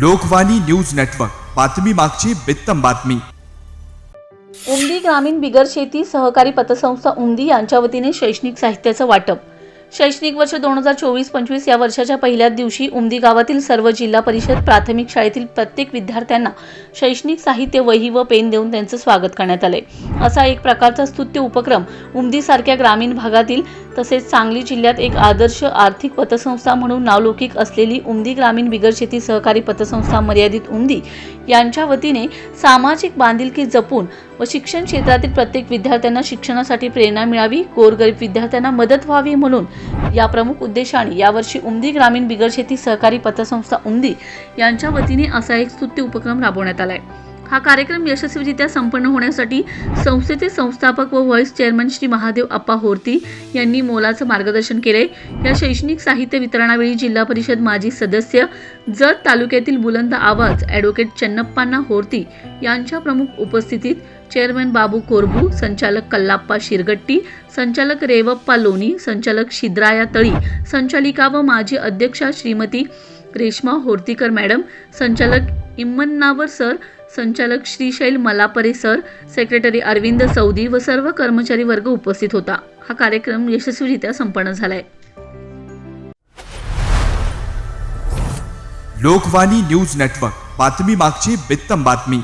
Lokvani news network. बातमी मागची बित्तम बातमी. उमदी ग्रामीण बिगर शेती सहकारी पतसंस्था उमदी यांच्या वतीने शैक्षणिक साहित्याचं वाटप. शैक्षणिक वर्ष दोन हजार चोवीस पंचवीस या वर्षाच्या पहिल्याच दिवशी उमदी गावातील सर्व जिल्हा परिषद प्राथमिक शाळेतील प्रत्येक विद्यार्थ्यांना शैक्षणिक साहित्य वही व पेन देऊन त्यांचं स्वागत करण्यात आले असा एक प्रकारचा स्तुत्य उपक्रम उमदीसारख्या ग्रामीण भागातील तसेच सांगली जिल्ह्यात एक आदर्श आर्थिक पतसंस्था म्हणून नावलौकिक असलेली उमदी ग्रामीण बिगर शेती सहकारी पतसंस्था मर्यादित उमदी यांच्या वतीने सामाजिक बांधिलकी जपून व शिक्षण क्षेत्रातील प्रत्येक विद्यार्थ्यांना शिक्षणासाठी प्रेरणा मिळावी गोरगरीब विद्यार्थ्यांना मदत व्हावी म्हणून या प्रमुख उद्देशाने यावर्षी उमदी ग्रामीण बिगरशेती सहकारी पतसंस्था उमदी यांच्या वतीने असा एक स्तुत्य उपक्रम राबवण्यात आलाय. हा कार्यक्रम यशस्वीरित्या संपन्न होण्यासाठी संस्थेचे संस्थापक व व्हाईस चेअरमन श्री महादेव अप्पा होर्ती यांनी मोलाचं मार्गदर्शन केले. या शैक्षणिक साहित्य वितरणावेळी जिल्हा परिषद माजी सदस्य जत तालुक्यातील बुलंद आवाज ॲडव्होकेट चन्नप्पांना होर्ती यांच्या प्रमुख उपस्थितीत चेअरमन बाबू कोरबू संचालक कल्लाप्पा शिरगट्टी संचालक रेवप्पा लोणी संचालक शिद्राया तळी संचालिका व माजी अध्यक्षा श्रीमती रेश्मा होर्तीकर मॅडम संचालक इम्मन्नावर सर संचालक श्रीशैल मलापरे सर सेक्रेटरी अरविंद सौदी व सर्व कर्मचारी वर्ग उपस्थित होता. हा कार्यक्रम यशस्वीरित्या संपन्न झालाय. Lokvani news network. बातमी मागची बित्तम बातमी.